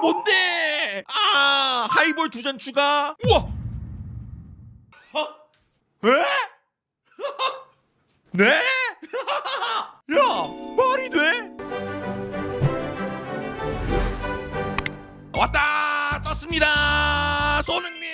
뭔데? 아 하이볼 두 잔 추가. 우와. 어? 에? 네? 야 말이 돼? 왔다 떴습니다 손흥민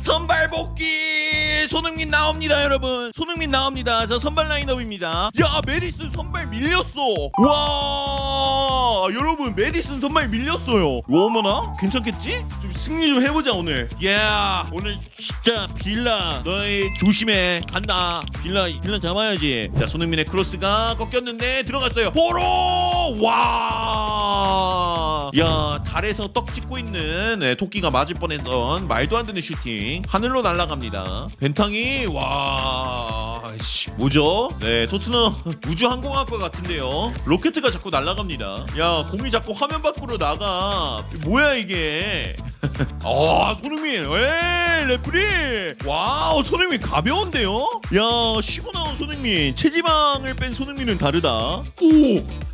선발 복귀 손흥민 나옵니다 여러분 손흥민 나옵니다. 저 선발 라인업입니다. 야 메디슨 선발 밀렸어. 와 여러분 메디슨 선발 밀렸어요. 와, 어머나? 괜찮겠지? 좀 승리 좀 해보자 오늘. 야 오늘 진짜 빌라 너희 조심해 간다. 빌라 빌라 잡아야지. 자 손흥민의 크로스가 꺾였는데 들어갔어요. 보로! 와 야 달에서 떡 찍고 있는 네, 토끼가 맞을 뻔했던 말도 안 되는 슈팅. 하늘로 날아갑니다. 벤탕이 와 씨, 뭐죠? 네 토트넘 우주 항공학과 같은데요. 로켓가 자꾸 날아갑니다. 야 공이 자꾸 화면 밖으로 나가. 뭐야 이게? 아 손흥민 에 레프리! 와우 손흥민 가벼운데요? 야 쉬고 나온 손흥민. 체지방을 뺀 손흥민은 다르다.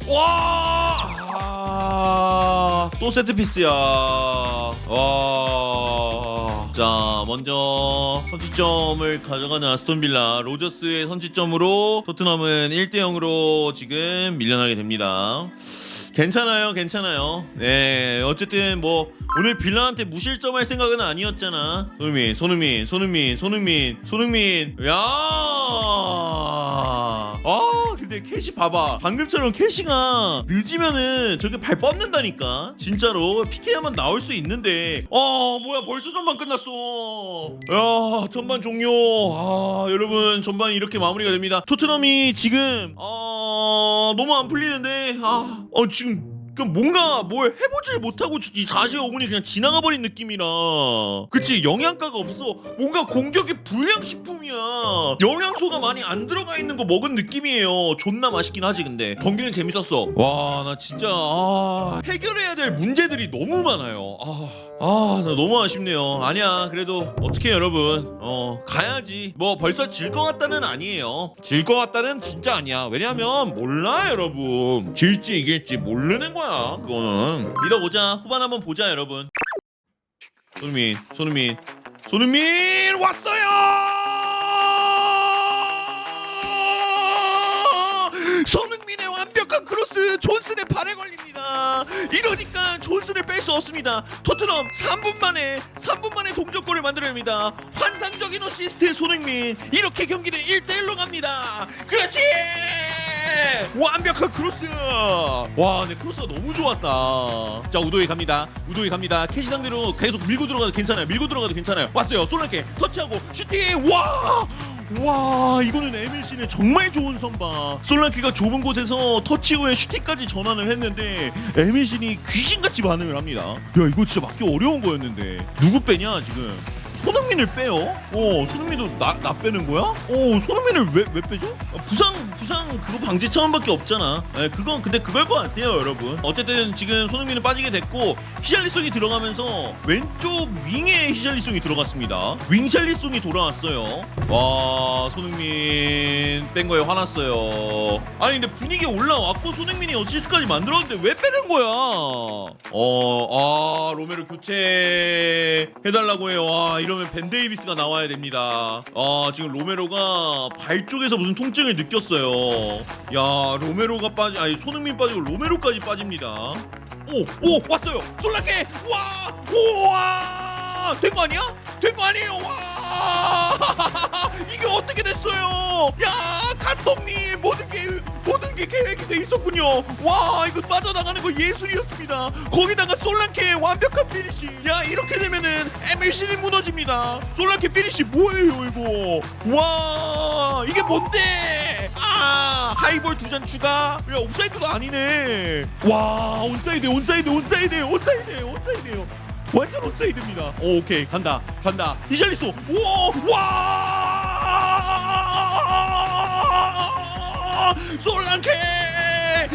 오와 또 세트피스야 와 자 먼저 선취점을 가져가는 아스톤 빌라 로저스의 선취점으로 토트넘은 1대 0으로 지금 밀려나게 됩니다 괜찮아요, 괜찮아요. 네, 어쨌든 뭐 오늘 빌라한테 무실점할 생각은 아니었잖아. 손흥민, 손흥민, 손흥민, 손흥민, 손흥민. 야, 아, 근데 캐시 봐봐. 방금처럼 캐시가 늦으면은 저게 발 뻗는다니까. 진짜로 PK야만 나올 수 있는데. 아, 뭐야, 벌써 전반 끝났어. 야, 전반 종료. 아, 여러분 전반 이렇게 마무리가 됩니다. 토트넘이 지금 어 너무 안 풀리는데 아, 어 지금 그 뭔가 뭘 해보질 못하고 이 45분이 그냥 지나가 버린 느낌이라. 그치? 영양가가 없어. 뭔가 공격이 불량식품이야. 영양소가 많이 안 들어가 있는 거 먹은 느낌이에요. 존나 맛있긴 하지 근데. 경기는 재밌었어. 와 나 진짜 아, 해결해야 될 문제들이 너무 많아요. 아, 아, 나 너무 아쉽네요. 아니야, 그래도 어떻게 여러분, 어 가야지. 뭐 벌써 질 것 같다는 아니에요. 질 것 같다는 진짜 아니야. 왜냐하면 몰라, 여러분. 질지 이길지 모르는 거야. 그거는 믿어보자. 후반 한번 보자, 여러분. 손흥민, 손흥민, 손흥민 왔어요. 손흥민의 완벽한 크로스 존슨의 발에 걸립니다. 이러니까 존슨을 뺄 수 없습니다. 토트넘 3분 만에 3분 만에 동점골을 만들어냅니다. 환상적인 어시스트의 손흥민 이렇게 경기는 1대1로 갑니다. 그렇지! 완벽한 크로스! 와, 내 크로스가 너무 좋았다. 자, 우도이 갑니다. 우도이 갑니다. 캐시 상대로 계속 밀고 들어가도 괜찮아요. 밀고 들어가도 괜찮아요. 왔어요. 솔라케 터치하고 슈팅! 와! 와 이거는 MLC는 정말 좋은 선방. 솔랑키가 좁은 곳에서 터치 후에 슈팅까지 전환을 했는데 MLC이 귀신같이 반응을 합니다. 야 이거 진짜 맞기 어려운 거였는데. 누구 빼냐 지금 손흥민을 빼요? 어 손흥민도 나, 나 빼는 거야? 어 손흥민을 왜, 왜 빼죠? 어, 부상 부상 그거 방지 차원밖에 없잖아. 예, 그건 근데 그걸 것 같아요 여러분. 어쨌든 지금 손흥민은 빠지게 됐고 히샬리송이 들어가면서 왼쪽 윙에 히샬리송이 들어갔습니다. 윙샬리송이 돌아왔어요. 와 손흥민 뺀 거에 화났어요. 아니 근데 분위기 올라왔고 손흥민이 어시스트까지 만들었는데 왜 빼는 거야? 어 아 로메로 교체 해달라고 해요. 와 이 러면 벤 데이비스가 나와야 됩니다. 아 지금 로메로가 발 쪽에서 무슨 통증을 느꼈어요. 야 로메로가 빠지 아니 손흥민 빠지고 로메로까지 빠집니다. 오 오 왔어요. 솔라케! 와 우와! 된 거 아니야? 된 거 아니에요? 와 있었군요. 와 이거 빠져나가는 거 예술이었습니다. 거기다가 솔랑케의 완벽한 피니시. 야 이렇게 되면은 MLC이 무너집니다. 솔랑케 피니시 뭐예요 이거? 와 이게 뭔데? 아 하이볼 두 잔 추가? 야 옵사이드도 아니네. 와 온사이드 온사이드 온사이드 온사이드 온사이드요. 완전 온사이드입니다. 오, 오케이 간다 간다. 이샬리스토 우와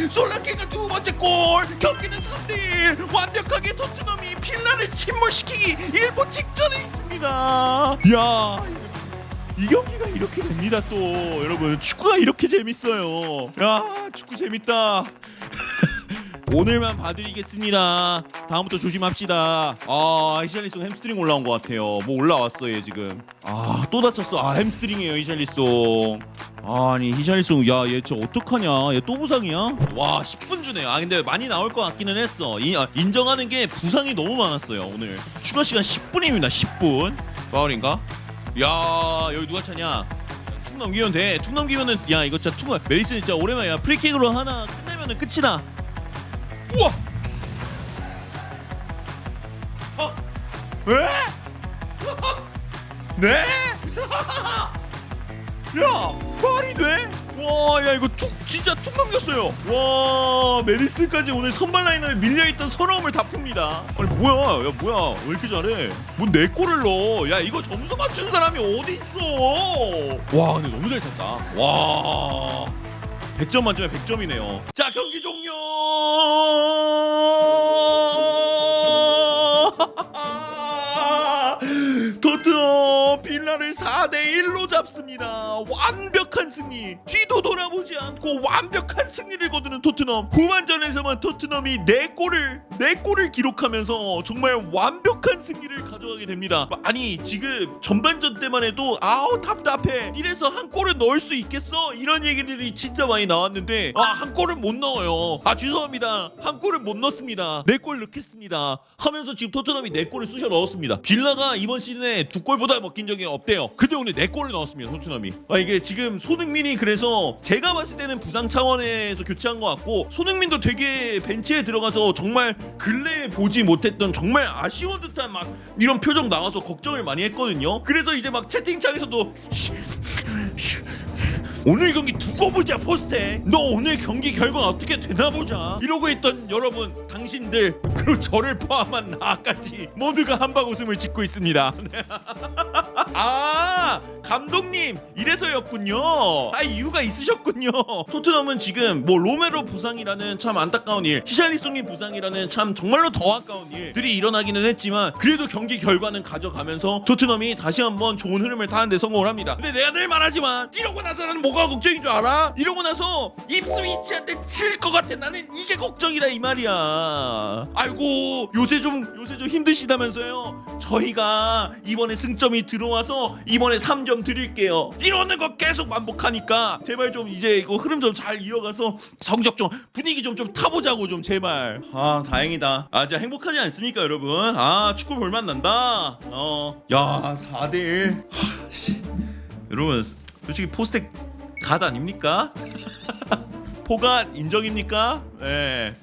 솔랑케가 두 번째 골 경기는 3대1 완벽하게 토트넘이 필라를 침몰시키기 일보 직전에 있습니다 야 이 경기가 이렇게 됩니다 또 여러분 축구가 이렇게 재밌어요 야 축구 재밌다 오늘만 봐드리겠습니다. 다음부터 조심합시다. 아 히샬리송 햄스트링 올라온 것 같아요. 뭐 올라왔어 얘 지금. 아 또 다쳤어. 아 햄스트링이에요 히샬리송. 아니 히샬리송 야얘 저 어떡하냐? 얘 또 부상이야? 와 10분 주네요. 아 근데 많이 나올 것 같기는 했어. 이, 아, 인정하는 게 부상이 너무 많았어요 오늘. 추가 시간 10분입니다. 10분. 파울인가? 야 여기 누가 차냐? 툭 넘기면 돼. 툭 넘기면은 야 이거 진짜 툭 메이슨 진짜 오랜만이야. 프리킥으로 하나 끝내면은 끝이다. 우와. 어? 왜? 네? 야 말이 돼? 와, 야 이거 툭 진짜 툭 넘겼어요. 와, 메리스까지 오늘 선발 라인을 밀려있던 서러움을 다 풉니다. 아니 뭐야, 야 뭐야, 왜 이렇게 잘해? 뭐내 골을 넣어? 야 이거 점수 맞춘 사람이 어디 있어? 와, 근데 너무 잘 쳤다. 와, 100점 만점에 100점이네요. 자 경기 종료. 토트 넘 빌라를 4대 1로 잡습니다. 완벽한 승리. 뒤도 돌아보지 않고 완벽한 승리를 거두는 토트넘. 후반전에서만 토트넘이 4골을 4골을 기록하면서 정말 완벽한 승리를 가져가게 됩니다. 아니 지금 전반전 때만 해도 아우 답답해. 이래서 한 골을 넣을 수 있겠어? 이런 얘기들이 진짜 많이 나왔는데 아 한 골은 못 넣어요. 아 죄송합니다. 한 골은 못 넣습니다. 4골 넣겠습니다. 하면서 지금 토트넘이 4골을 쑤셔 넣었습니다. 빌라가 이번 시즌에 두 골보다 먹힌 적이 없 대요. 근데 오늘 4골을 넣었습니다. 토트넘이. 아 이게 지금 손흥민이 그래서 제가 봤을 때는 부상 차원에서 교체한 것 같고 손흥민도 되게 벤치에 들어가서 정말 근래에 보지 못했던 정말 아쉬운 듯한 막 이런 표정 나와서 걱정을 많이 했거든요. 그래서 이제 막 채팅창에서도 오늘 경기 두고 보자 포스테 너 오늘 경기 결과 어떻게 되나 보자 이러고 있던 여러분 당신들 그리고 저를 포함한 나까지 모두가 한방 웃음을 짓고 있습니다 아 감독님 이래서였군요. 아 이유가 있으셨군요. 토트넘은 지금 뭐 로메로 부상이라는 참 안타까운 일 히샬리송이 부상이라는 참 정말로 더 아까운 일들이 일어나기는 했지만 그래도 경기 결과는 가져가면서 토트넘이 다시 한번 좋은 흐름을 타는데 성공을 합니다. 근데 내가 늘 말하지만 이러고 나서는 뭐가 걱정인 줄 알아? 이러고 나서 입스위치한테 질것 같아. 나는 이게 걱정이다 이 말이야. 아이고 요새 좀 요새 좀 힘드시다면서요? 저희가 이번에 승점이 들어와서 이번에 3점 드릴게요. 이러는 거 계속 반복하니까 제발 좀 이제 이거 흐름 좀 잘 이어가서 성적 좀 분위기 좀 좀 타보자고 좀 제발. 아 다행이다. 아 진짜 행복하지 않습니까 여러분? 아 축구 볼만 난다. 어 야 4대1 여러분 솔직히 포스텍 갓 아닙니까? 포갓 인정입니까? 예.